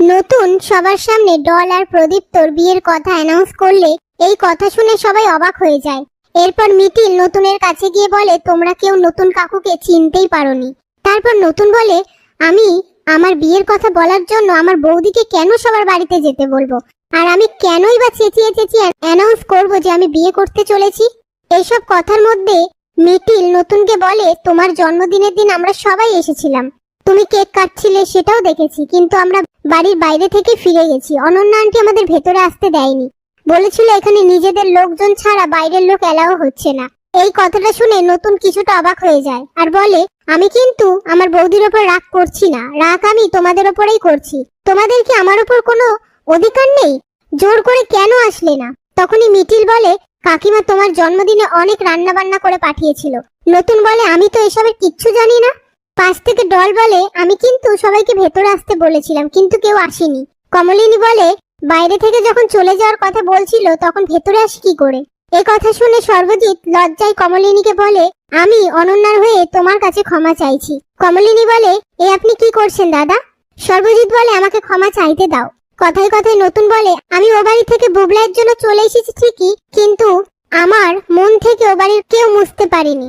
নতুন সবার সামনে ডল আর প্রদীপ তোর বিয়ের কথা অ্যানাউন্স করলে এই কথা শুনে সবাই অবাক হয়ে যায়। এরপর মিটিল নতুনের কাছে গিয়ে বলে, তোমরা কেউ নতুন কাকুকে চিনতেই পারোনি। তারপর নতুন বলে, আমি আমার বিয়ের কথা বলার জন্য আমার বৌদিকে কেন সবার বাড়িতে যেতে বলব? আর আমি কেনই বা চেঁচিয়ে চেঁচিয়ে অ্যানাউন্স করব যে আমি বিয়ে করতে চলেছি? এইসব কথার মধ্যে মিটিল নতুনকে বলে, তোমার জন্মদিনের দিন আমরা সবাই এসেছিলাম। তুমি কেক কাটছিলে সেটাও দেখেছি, কিন্তু আমরা বাড়ির বাইরে থেকে ফিরে গেছি। অনন্যা আন্টি আমাদের ভেতরে আসতে দেয়নি। বলেছিল এখানে নিজেদের লোকজন ছাড়া বাইরের লোক এলাও হচ্ছে না। এই কথাটা শুনে নতুন কিছুটা অবাক হয়ে যায় আর বলে, আমি কিন্তু আমার বৌদির ওপর রাগ করছি না। রাগ আমি তোমাদের ওপরেই করছি। তোমাদের কি আমার ওপর কোনো অধিকার নেই? জোর করে কেন আসলে না? তখনই মিটিল বলে, কাকিমা তোমার জন্মদিনে অনেক রান্না বান্না করে পাঠিয়েছিল। নতুন বলে, আমি তো এসবের কিচ্ছু জানি না। পাশ থেকে ডল বলে, আমি কিন্তু সবাইকে ভেতরে আসতে বলেছিলাম, কিন্তু কেউ আসেনি। কমলিনী বলে, বাইরে থেকে যখন চলে যাওয়ার কথা বলছিল, তখন ভেতরে আসি কি করে? এ কথা শুনে সর্বজিৎ লজ্জায় কমলিনীকে বলে, আমি অনন্যার হয়ে তোমার কাছে ক্ষমা চাইছি। কমলিনী বলে, এ আপনি কি করছেন দাদা? সর্বজিৎ বলে, আমাকে ক্ষমা চাইতে দাও। কথায় কথায় নতুন বলে, আমি ও বাড়ি থেকে বুবলাইয়ের জন্য চলে এসেছি ঠিকই, কিন্তু আমার মন থেকে ও বাড়ির কেউ মুছতে পারিনি।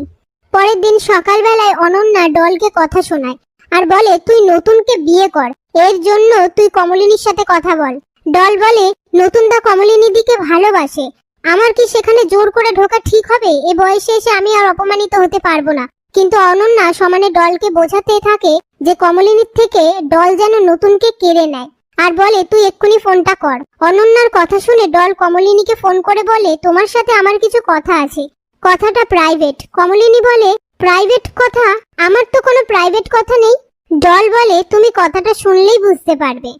পরের দিন সকালবেলায় অনন্যা ডলকে কথা শোনায় আর বলে, তুই নতুনকে বিয়ে কর। এর জন্য তুই কমলিনীর সাথে কথা বল। ডল বলে নতুন দা কমলিনীর দিকে ভালোবাসে। আমার কি সেখানে জোর করে ঢোকা ঠিক হবে? এ বয়সে এসে আমি আর অপমানিত হতে পারব না। কিন্তু অনন্যা সমানে ডলকে বোঝাতে থাকে যে কমলিনীর থেকে ডল যেন নতুনকে কেড়ে নেয়। আর বলে, তুই এক্ষুনি ফোনটা কর। অনন্যার কথা শুনে ডল কমলিনীকে ফোন করে বলে, তোমার সাথে আমার কিছু কথা আছে। কথাটা প্রাইভেট কমলিনী বলে প্রাইভেট কথা? আমার তো কোনো প্রাইভেট কথা নেই? ডল বলে, তুমি কথাটা শুনলেই বুঝতে পারবে।